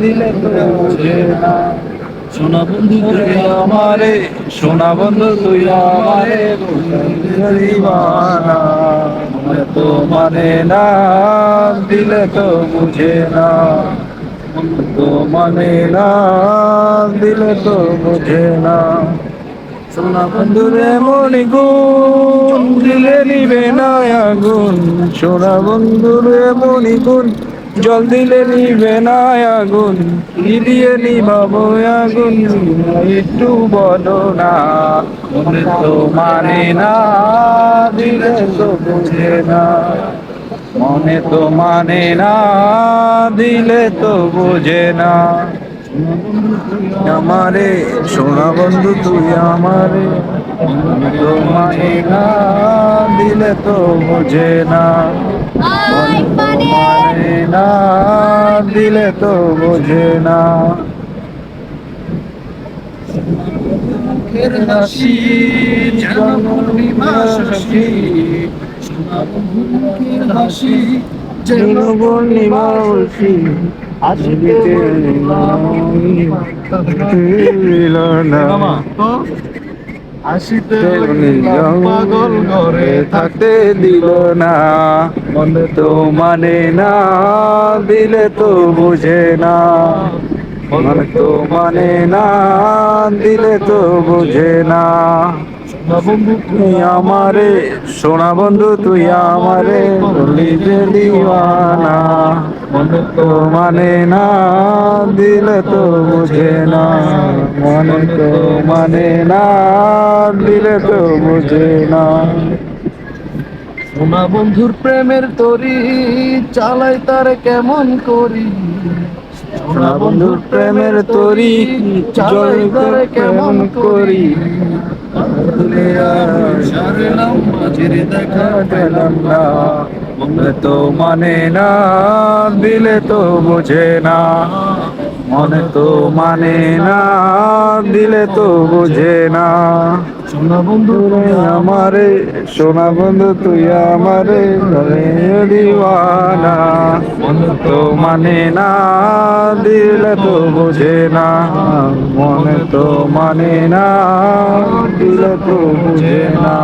দিলে তো বুঝে না। সোনা বন্ধু তুই আমারে সোনা বন্ধু তুই আমারে। দিবানা। তো মানে না দিলে তো বুঝে না। তো মানে না দিলে তো বুঝে না। সোনা বন্ধুরে মনি গুণ দিলে নিবে না আগুন। সোনা বন্ধুরে মনি গুণ জল দিলে নিবে না আগুন দিয়ে নিবাবো আগুন, একটু বলো না মনে তো মানে না, দিলে তো বুঝে না। মনে তো মানে না, দিলে তো বোঝে না। আমারে, সোনা বন্ধু, তুই আমারে তো মানে না দিলে তো বোঝে না। মনে। তো মানে না দিলে তো বোঝে না। মুখের হাসি মুখের হাসি না। আসিতে পাগল ঘরে থাকতে দিল না। মনে তো মানে না দিলে তো বুঝে না। মনে তো মানে না দিলে তো বুঝে না। তুই আমারে সোনা বন্ধু তুই আমারে বলি যে দিওয়ানা। মনে তো মানে না দিলে তো বুঝে না। মনে তো মানে না দিলে তো বুঝে না। সোনা বন্ধুর প্রেমের তরি চালাই তার কেমন করি? সোনা বন্ধুর প্রেমের তরি জল করে কেমন করি। তো মানে না দিলে তো বুঝে না। মনে তো মানে না দিলে তো বুঝে না। সোনা বন্ধু আমারে সোনা বন্ধু তুই আমারে দিওয়ানা। মনে তো মানে না দিলে তো বুঝে না। মনে তো মানে না দিলে তো বুঝে না।